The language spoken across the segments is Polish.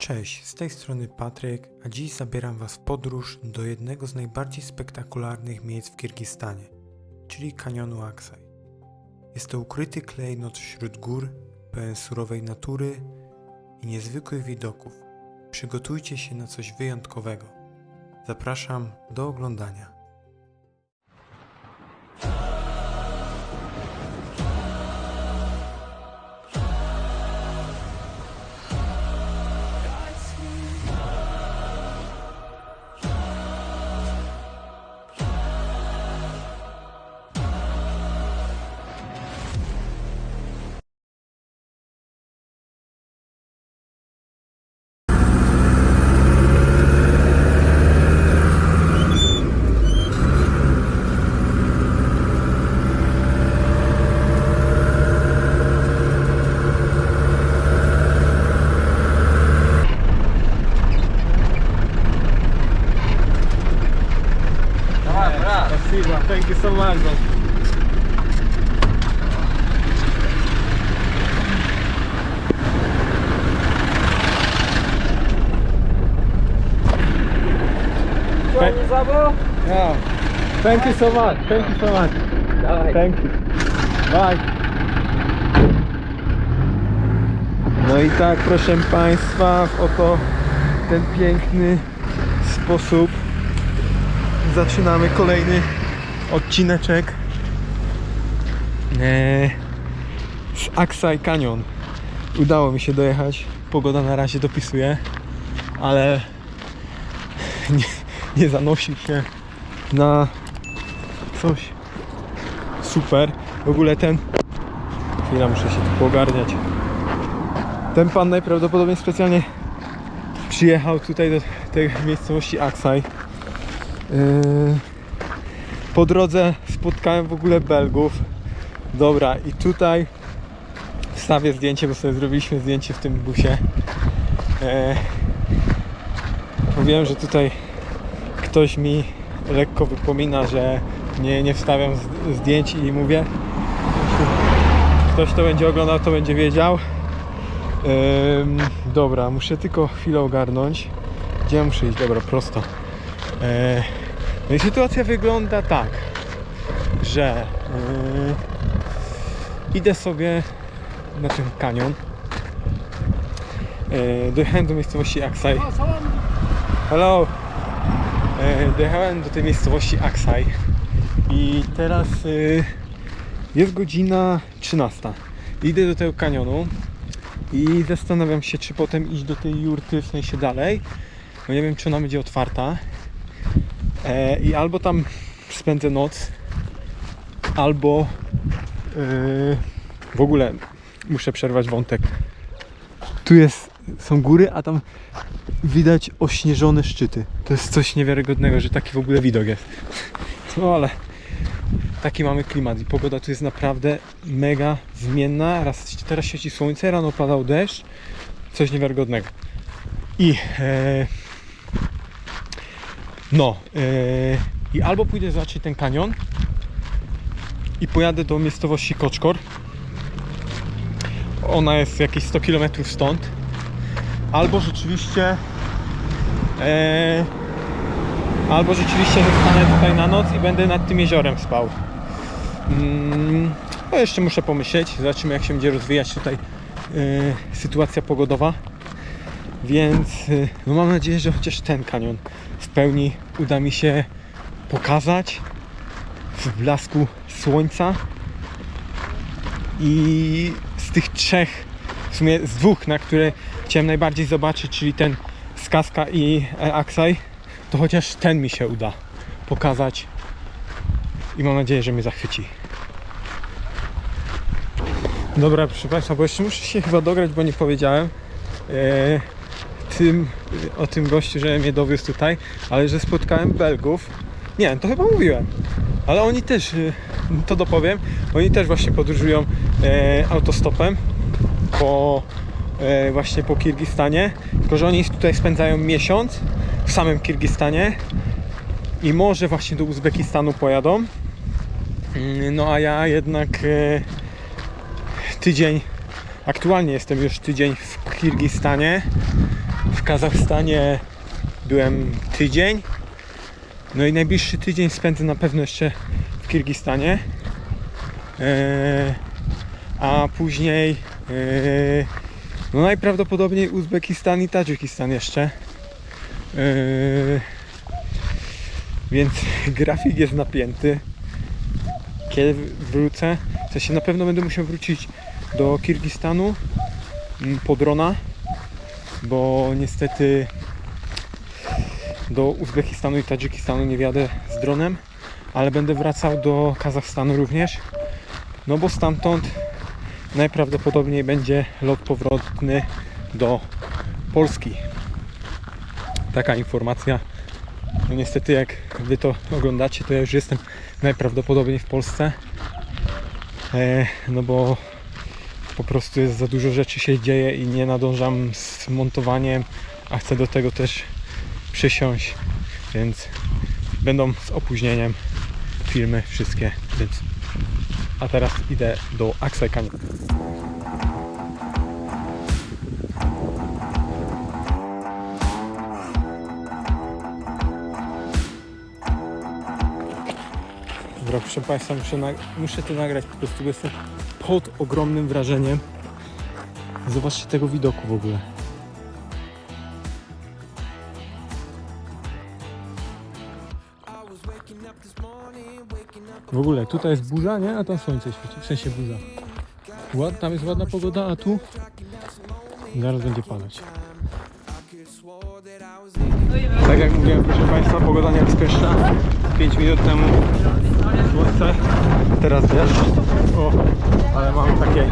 Cześć, z tej strony Patryk, a dziś zabieram Was w podróż do jednego z najbardziej spektakularnych miejsc w Kirgistanie, czyli kanionu Aksaj. Jest to ukryty klejnot wśród gór, pełen surowej natury i niezwykłych widoków. Przygotujcie się na coś wyjątkowego. Zapraszam do oglądania. Yeah. Thank you so much. Thank you so much. Dawaj. Thank you. Bye. No i tak, proszę Państwa, w oto ten piękny sposób zaczynamy kolejny odcineczek eee, z Aksai Canyon. Udało mi się dojechać. Pogoda na razie dopisuje, ale nie, nie zanosi się na coś super. W ogóle ten. Chwila, muszę się tu poogarniać. Ten pan najprawdopodobniej specjalnie przyjechał tutaj do tej miejscowości Aksaj. Yy, Po drodze spotkałem w ogóle Belgów. Dobra, i tutaj wstawię zdjęcie, bo sobie zrobiliśmy zdjęcie w tym busie. Yy, Mówiłem, że tutaj ktoś mi lekko wypomina, że nie, nie wstawiam zdjęć i mówię. Ktoś to będzie oglądał, to będzie wiedział. Ym, dobra, muszę tylko chwilę ogarnąć. Gdzie muszę iść? Dobra, prosto. E, no i sytuacja wygląda tak, że yy, idę sobie na ten kanion. E, dojechałem do miejscowości Aksaj. Hello! Dojechałem do tej miejscowości Aksaj i teraz y, jest godzina 13. Idę do tego kanionu i zastanawiam się, czy potem iść do tej jurty, w sensie dalej. Bo nie wiem, czy ona będzie otwarta. E, I albo tam spędzę noc, albo y, w ogóle muszę przerwać wątek. Tu jest, są góry, a tam widać ośnieżone szczyty. To jest coś niewiarygodnego, że taki w ogóle widok jest. No ale taki mamy klimat i pogoda tu jest naprawdę mega zmienna. Raz teraz świeci słońce, rano padał deszcz. Coś niewiarygodnego. I e, no e, i albo pójdę zobaczyć ten kanion i pojadę do miejscowości Koczkor. Ona jest jakieś 100 km stąd. Albo rzeczywiście e, albo rzeczywiście zostanę tutaj na noc i będę nad tym jeziorem spał. Mm, no jeszcze muszę pomyśleć, zobaczymy jak się będzie rozwijać tutaj e, sytuacja pogodowa. Więc e, no mam nadzieję, że chociaż ten kanion w pełni uda mi się pokazać w blasku słońca. I z tych trzech, w sumie z dwóch, na które chciałem najbardziej zobaczyć, czyli ten z Kaska i e, Aksaj, to chociaż ten mi się uda pokazać i mam nadzieję, że mnie zachwyci. Dobra, proszę Państwa, bo jeszcze muszę się chyba dograć, bo nie powiedziałem e, tym, o tym gościu, że mnie dowiózł tutaj, ale że spotkałem Belgów. Nie, to chyba mówiłem, ale oni też, e, to dopowiem, oni też właśnie podróżują e, autostopem po e, właśnie po Kirgistanie, tylko że oni tutaj spędzają miesiąc w samym Kirgistanie i może właśnie do Uzbekistanu pojadą. Mm, No a ja jednak e, tydzień, aktualnie jestem już tydzień w Kirgistanie w Kazachstanie byłem tydzień. No i najbliższy tydzień spędzę na pewno jeszcze w Kirgistanie. Eee, a później no najprawdopodobniej Uzbekistan i Tadżykistan jeszcze. Eee, więc grafik jest napięty. Kiedy wrócę, w sensie na pewno będę musiał wrócić do Kirgistanu mm, po drona, bo niestety do Uzbekistanu i Tadżykistanu nie wjadę z dronem, ale będę wracał do Kazachstanu również, no bo stamtąd najprawdopodobniej będzie lot powrotny do Polski. Taka informacja. No niestety jak wy to oglądacie, to ja już jestem najprawdopodobniej w Polsce. E, no bo po prostu jest za dużo rzeczy się dzieje i nie nadążam z montowaniem, a chcę do tego też przysiąść, więc będą z opóźnieniem filmy wszystkie, więc a teraz idę do Axel Canyon. Dobra, proszę Państwa, muszę, muszę to nagrać po prostu, bo jestem pod ogromnym wrażeniem. Zobaczcie tego widoku w ogóle. W ogóle tutaj jest burza, nie? A tam słońce świeci, w sensie burza. Ład, tam jest ładna pogoda, a tu zaraz będzie padać. Tak jak mówiłem, proszę Państwa, pogoda niebezpieczna. 5 minut temu słońce, teraz deszcz. O, ale mam takie,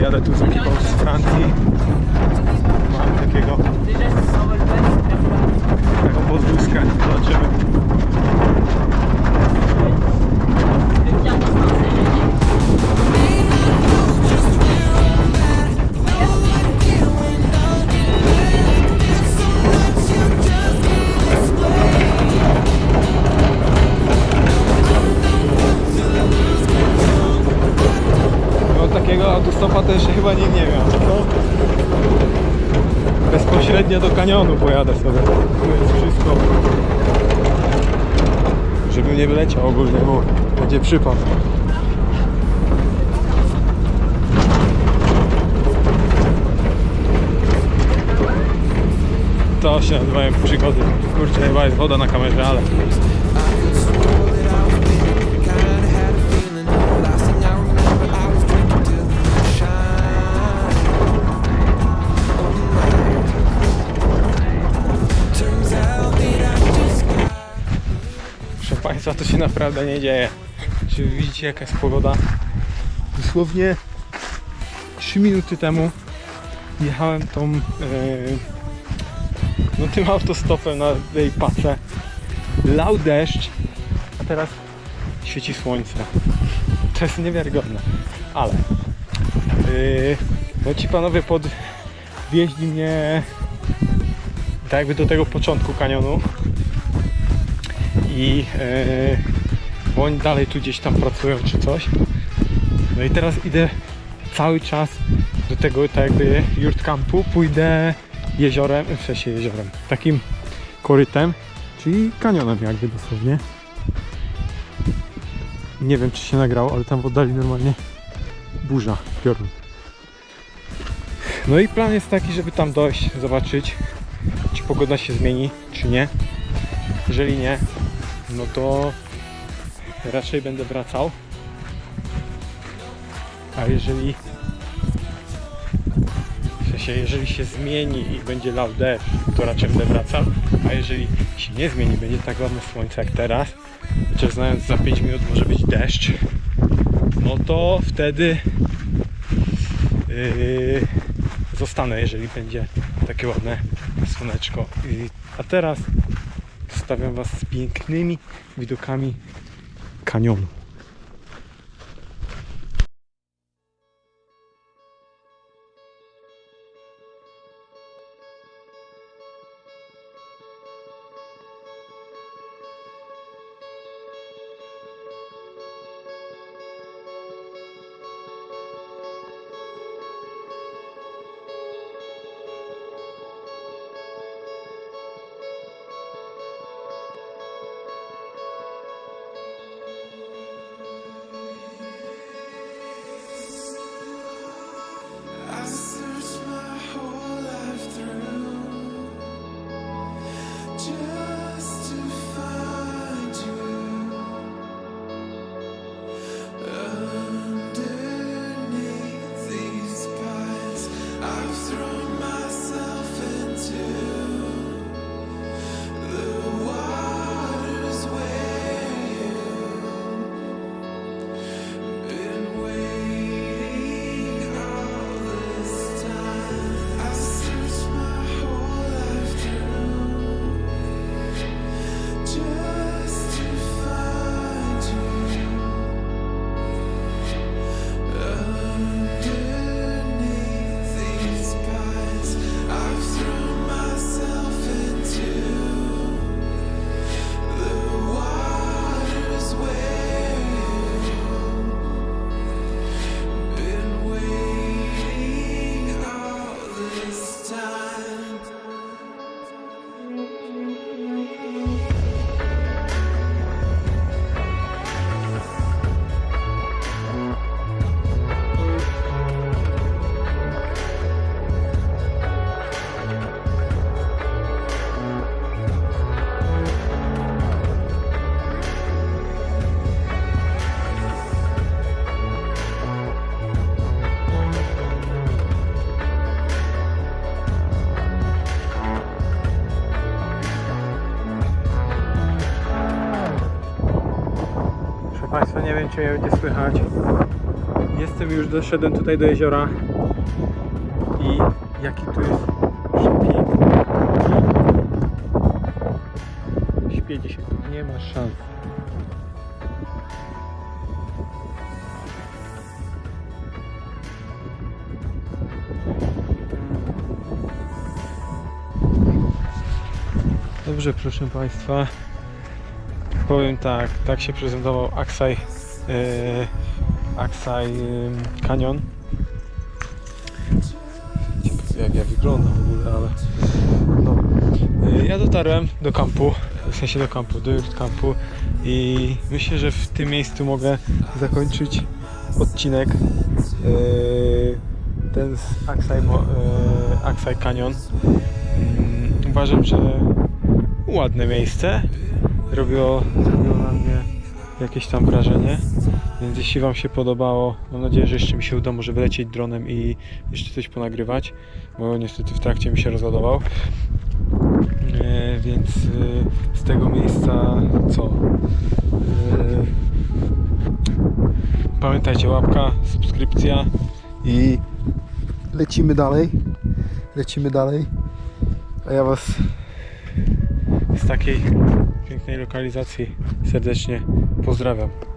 jadę tu z ekipą z Francji. Mam takiego, taką podwózkę, zobaczymy. No takiego autostopa też chyba nikt nie miał? Bezpośrednio do kanionu pojadę sobie. Tu jest wszystko. Żebym nie wyleciał ogólnie, bo będzie przypad. To się nazywają przygody. Kurczę, chyba jest woda na kamerze, ale... Państwa, to się naprawdę nie dzieje. Czy widzicie jaka jest pogoda? Dosłownie 3 minuty temu jechałem tą yy, no tym autostopem na tej pace. Lał deszcz, a teraz świeci słońce. To jest niewiarygodne. Ale yy, no ci panowie podwieźli mnie tak jakby do tego początku kanionu i yy, bo oni dalej tu gdzieś tam pracują czy coś. No i teraz idę cały czas do tego tak jakby yurt campu, pójdę jeziorem, w sensie jeziorem, takim korytem, czyli kanionem jakby dosłownie. Nie wiem czy się nagrało, ale tam w oddali normalnie burza, piorun. No i plan jest taki, żeby tam dojść, zobaczyć czy pogoda się zmieni, czy nie. Jeżeli nie, no to raczej będę wracał. A jeżeli w sensie, jeżeli się zmieni i będzie lał deszcz, to raczej będę wracał. A jeżeli się nie zmieni, będzie tak ładne słońce jak teraz, chociaż znając za 5 minut może być deszcz, no to wtedy yy, zostanę, jeżeli będzie takie ładne słoneczko. I, a teraz zostawiam Was z pięknymi widokami kanionu. Nie wiem czy mnie będzie słychać. Jestem już, doszedłem tutaj do jeziora i jaki tu jest przepiękny Śpię dzisiaj tu, nie ma szans. Dobrze, proszę Państwa. Powiem tak, tak się prezentował Aksaj, yy, Aksaj Canyon. Ciekawe jak ja wyglądam w ogóle, ale no. Yy, Ja dotarłem do kampu, w sensie do kampu, do kampu i myślę, że w tym miejscu mogę zakończyć odcinek. Ten z Aksaj, Aksaj Canyon. Yy, uważam, że ładne miejsce. Robiło, zrobiło na mnie jakieś tam wrażenie. Więc jeśli Wam się podobało, mam nadzieję, że jeszcze mi się uda może wylecieć dronem i jeszcze coś ponagrywać, bo niestety w trakcie mi się rozładował. E, więc e, z tego miejsca co? E, pamiętajcie, łapka, subskrypcja i lecimy dalej. Lecimy dalej. A ja Was z takiej pięknej lokalizacji serdecznie pozdrawiam.